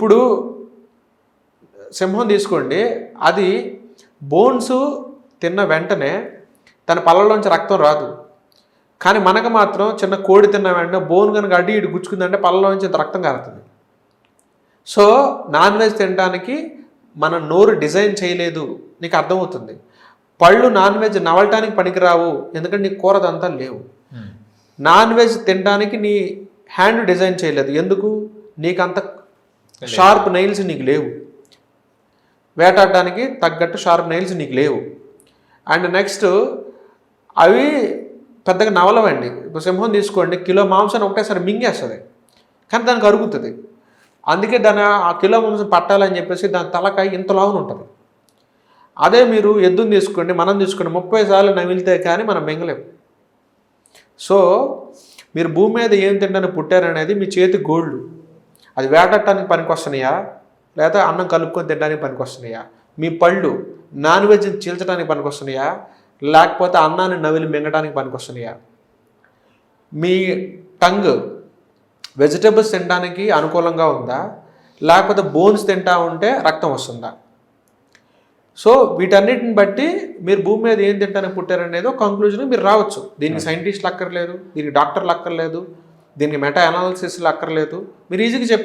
ఇప్పుడు సింహం తీసుకోండి. అది బోన్స్ తిన్న వెంటనే తన పళ్ళలోంచి రక్తం రాదు. కానీ మనకు మాత్రం చిన్న కోడి తిన్న వెంటనే బోన్ కనుక అడ్డి ఇటు గుచ్చుకుందంటే పళ్ళలోంచి ఇంత రక్తం కారుతుంది. సో నాన్ వెజ్ తినడానికి మన నోరు డిజైన్ చేయలేదు. నీకు అర్థమవుతుంది. పళ్ళు నాన్ వెజ్ నవలటానికి పనికిరావు. ఎందుకంటే నీ కూరదంతా లేవు. నాన్ వెజ్ తినడానికి నీ హ్యాండ్ డిజైన్ చేయలేదు. ఎందుకు? నీకు అంత షార్ప్ నైల్స్ నీకు లేవు. వేటాడడానికి తగ్గట్టు షార్ప్ నైల్స్ నీకు లేవు. అండ్ నెక్స్ట్ అవి పెద్దగా నవలవండి. ఇప్పుడు సింహం తీసుకోండి కిలో మాంసాన్ని ఒకటేసారి మింగేస్తుంది. కానీ దానికి అరుగుతుంది. అందుకే దాని ఆ కిలో మాంసం పట్టాలని చెప్పేసి దాని తలకాయ ఇంత లావున ఉంటుంది. అదే మీరు ఎద్దుని తీసుకోండి మనం తీసుకోండి ముప్పై సార్లు నమిలితే కానీ మనం మింగలేము. సో మీరు భూమి మీద ఏం తినడానికి పుట్టారనేది మీ చేతి గోల్డ్ అది వేడటానికి పనికొస్తున్నాయా? లేదా అన్నం కలుపుకొని తినడానికి పనికొస్తున్నాయా? మీ పళ్ళు నాన్ వెజ్ని చీల్చడానికి పనికొస్తున్నాయా? లేకపోతే అన్నాన్ని నవిలి మింగడానికి పనికొస్తున్నాయా? మీ టంగ్ వెజిటబుల్స్ తినడానికి అనుకూలంగా ఉందా? లేకపోతే బోన్స్ తింటా ఉంటే రక్తం వస్తుందా? సో వీటన్నిటిని బట్టి మీరు భూమి మీద ఏం తింటానికి పుట్టారనేది ఒక కంక్లూజన్ మీరు రావచ్చు. దీనికి సైంటిస్టులు అక్కర్లేదు దీనికి డాక్టర్లు అక్కర్లేదు దీనికి మెటా అనాలిసిస్లు అక్కర్లేదు. మీరు ఈజీగా చెప్పారు